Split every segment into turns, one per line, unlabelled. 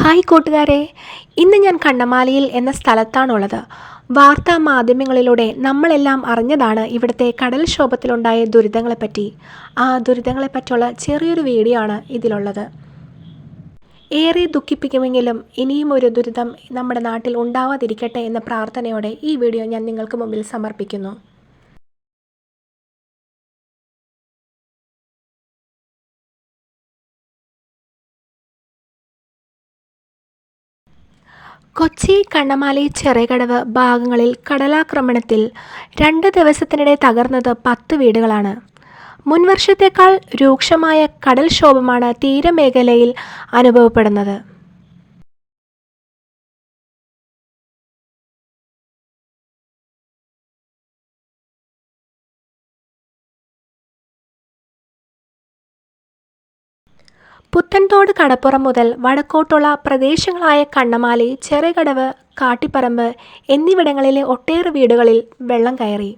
Hi കൂട്ടുകാരെ. ഇന്ന് ഞാൻ കണ്ണമാലയിൽ എന്ന സ്ഥലത്താണുള്ളത്. വാർത്താ മാധ്യമങ്ങളിലൂടെ നമ്മളെല്ലാം അറിഞ്ഞതാണ് ഇവിടുത്തെ കടൽക്ഷോഭത്തിലുണ്ടായ ദുരിതങ്ങളെപ്പറ്റി. ആ ദുരിതങ്ങളെപ്പറ്റിയുള്ള ചെറിയൊരു വീഡിയോ ആണ് ഇതിലുള്ളത്. ഏറെ ദുഃഖിപ്പിക്കുമെങ്കിലും ഇനിയും ഒരു ദുരിതം നമ്മുടെ നാട്ടിൽ ഉണ്ടാവാതിരിക്കട്ടെ എന്ന പ്രാർത്ഥനയോടെ ഈ വീഡിയോ ഞാൻ നിങ്ങൾക്ക് മുമ്പിൽ സമർപ്പിക്കുന്നു. കൊച്ചി കണ്ണമാലി ചെറിയകടവ് ഭാഗങ്ങളിൽ കടലാക്രമണത്തിൽ രണ്ട് ദിവസത്തിനിടെ തകർന്നത് പത്ത് വീടുകളാണ്. മുൻവർഷത്തേക്കാൾ രൂക്ഷമായ കടൽക്ഷോഭമാണ് തീരമേഖലയിൽ അനുഭവപ്പെടുന്നത്. പുത്തൻതോട് കടപ്പുറം മുതൽ വടക്കോട്ടുള്ള പ്രദേശങ്ങളായ കണ്ണമാലി ചെറുകടവ് കാട്ടിപ്പറമ്പ് എന്നിവിടങ്ങളിലെ ഒട്ടേറെ വീടുകളിൽ വെള്ളം കയറി.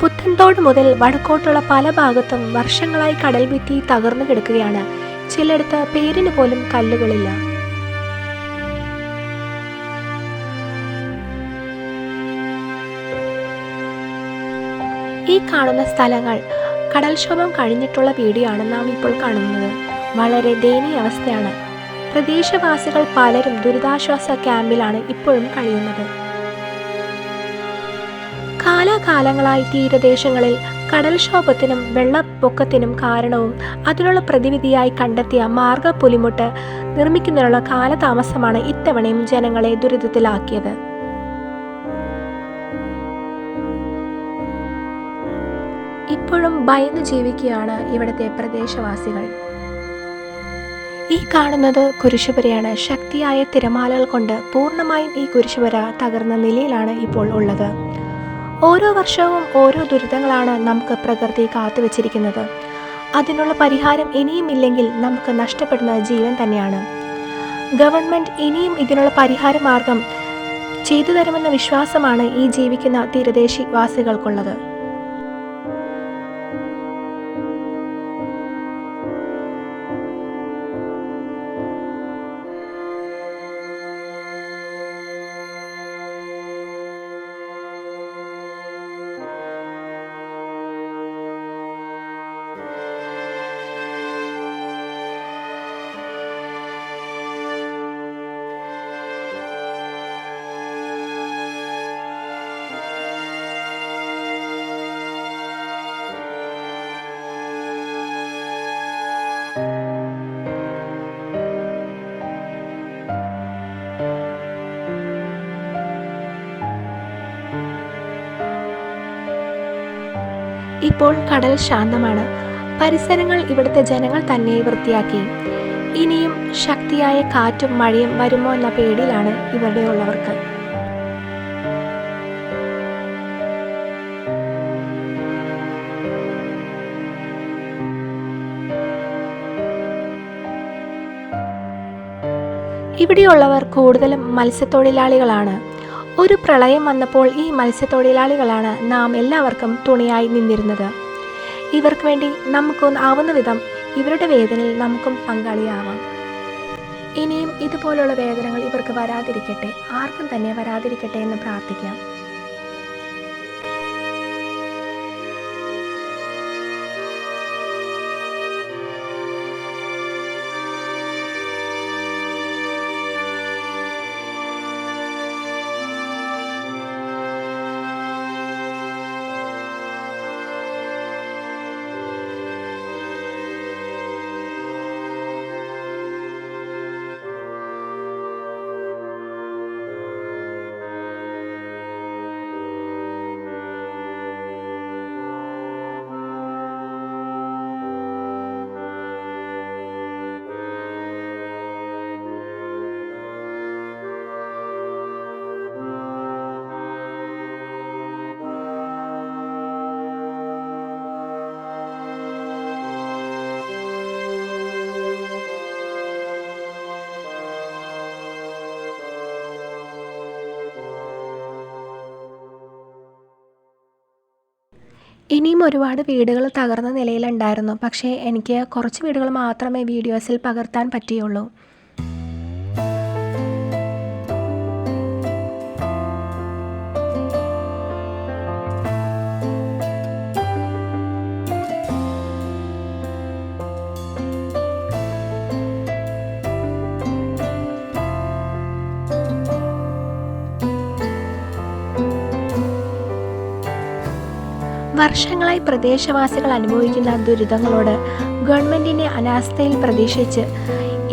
പുത്തൻതോട് മുതൽ വടക്കോട്ടുള്ള പല ഭാഗത്തും വർഷങ്ങളായി കടൽഭിത്തി തകർന്നു കിടക്കുകയാണ്. ചിലയിടത്ത് പേരിന് പോലും കല്ലുകളില്ല. ഈ കാണുന്ന സ്ഥലങ്ങൾ കടൽക്ഷോഭം കഴിഞ്ഞിട്ടുള്ള വീടിയാണ് നാം ഇപ്പോൾ കാണുന്നത്. വളരെ ദയനീയ അവസ്ഥയാണ്. പ്രദേശവാസികൾ പലരും ദുരിതാശ്വാസ ക്യാമ്പിലാണ് ഇപ്പോഴും കഴിയുന്നത്. കാലാകാലങ്ങളായി തീരദേശങ്ങളിൽ കടൽക്ഷോഭത്തിനും വെള്ളപ്പൊക്കത്തിനും കാരണവും അതിനുള്ള പ്രതിവിധിയായി കണ്ടെത്തിയ മാർഗ പുലിമുട്ട് നിർമ്മിക്കുന്നതിനുള്ള കാലതാമസമാണ് ഇത്തവണയും ജനങ്ങളെ ദുരിതത്തിലാക്കിയത്. ഇപ്പോഴും ഭയന്ന് ജീവിക്കുകയാണ് ഇവിടുത്തെ പ്രദേശവാസികൾ. ഈ കാണുന്നത് കുരിശുപുരയാണ്. ശക്തിയായ തിരമാലകൾ കൊണ്ട് പൂർണമായും ഈ കുരിശുപുര തകർന്ന നിലയിലാണ് ഇപ്പോൾ ഉള്ളത്. ഓരോ വർഷവും ഓരോ ദുരിതങ്ങളാണ് നമുക്ക് പ്രകൃതി കാത്തുവച്ചിരിക്കുന്നത്. അതിനുള്ള പരിഹാരം ഇനിയും ഇല്ലെങ്കിൽ നമുക്ക് നഷ്ടപ്പെടുന്ന ജീവൻ തന്നെയാണ്. ഗവൺമെന്റ് ഇനിയും ഇതിനുള്ള പരിഹാര മാർഗം ചെയ്തു തരുമെന്ന വിശ്വാസമാണ് ഈ ജീവിക്കുന്ന തീരദേശവാസികൾക്കുള്ളത്. ഇപ്പോൾ കടൽ ശാന്തമാണ്. പരിസരങ്ങൾ ഇവിടുത്തെ ജനങ്ങൾ തന്നെ വൃത്തിയാക്കി. ഇനിയും ശക്തിയായ കാറ്റും മഴയും വരുമോ എന്ന പേടിയിലാണ് ഇവിടെയുള്ളവർക്ക് ഇവിടെയുള്ളവർ കൂടുതലും മത്സ്യത്തൊഴിലാളികളാണ്. ഒരു പ്രളയം വന്നപ്പോൾ ഈ മത്സ്യത്തൊഴിലാളികളാണ് നാം എല്ലാവർക്കും തുണയായി നിന്നിരുന്നത്. ഇവർക്ക് വേണ്ടി നമുക്കൊന്ന് ആവുന്ന വിധം ഇവരുടെ വേദനയിൽ നമുക്കും പങ്കാളിയാവാം. ഇനിയും ഇതുപോലുള്ള വേദനകൾ ഇവർക്ക് വരാതിരിക്കട്ടെ. ആർക്കും തന്നെ വരാതിരിക്കട്ടെ എന്ന് പ്രാർത്ഥിക്കാം. ഇനിയും ഒരുപാട് വീടുകൾ തകർന്ന നിലയിലുണ്ടായിരുന്നു. പക്ഷേ എനിക്ക് കുറച്ച് വീടുകൾ മാത്രമേ വീഡിയോസിൽ പകർത്താൻ പറ്റിയുള്ളൂ. വർഷങ്ങളായി പ്രദേശവാസികൾ അനുഭവിക്കുന്ന ദുരിതങ്ങളോട് ഗവൺമെന്റിന്റെ അനാസ്ഥയിൽ പ്രതീക്ഷിച്ച്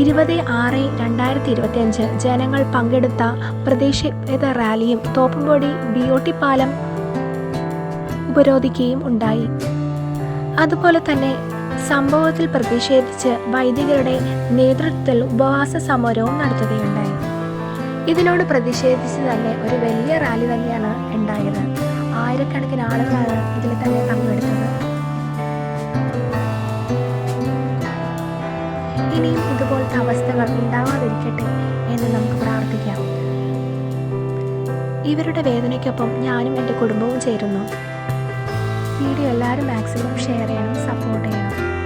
ഇരുപത് ആറ് രണ്ടായിരത്തി ഇരുപത്തിയഞ്ച് ജനങ്ങൾ പങ്കെടുത്ത പ്രതിഷേധ റാലിയും തോപ്പുംപൊടി ബി ഒ ടി പാലം ഉപരോധിക്കുകയും ഉണ്ടായി. അതുപോലെ തന്നെ സംഭവത്തിൽ പ്രതിഷേധിച്ച് വൈദികരുടെ നേതൃത്വത്തിൽ ഉപവാസ സമരവും നടത്തുകയുണ്ടായി. ഇതിനോട് പ്രതിഷേധിച്ച് തന്നെ ഒരു വലിയ റാലി തന്നെയാണ് ഉണ്ടായത്. ആയിരക്കണക്കിന് ആളുകളാണ് ഇതിൽ തന്നെ പങ്കെടുത്തത്. ഇനിയും ഇതുപോലത്തെ അവസ്ഥകൾ ഉണ്ടാവാതിരിക്കട്ടെ എന്ന് നമുക്ക് പ്രാർത്ഥിക്കാം. ഇവരുടെ വേദനയ്ക്കൊപ്പം ഞാനും എന്റെ കുടുംബവും ചേരുന്നു. വീഡിയോ എല്ലാവരും മാക്സിമം ഷെയർ ചെയ്യണം സപ്പോർട്ട് ചെയ്യണം.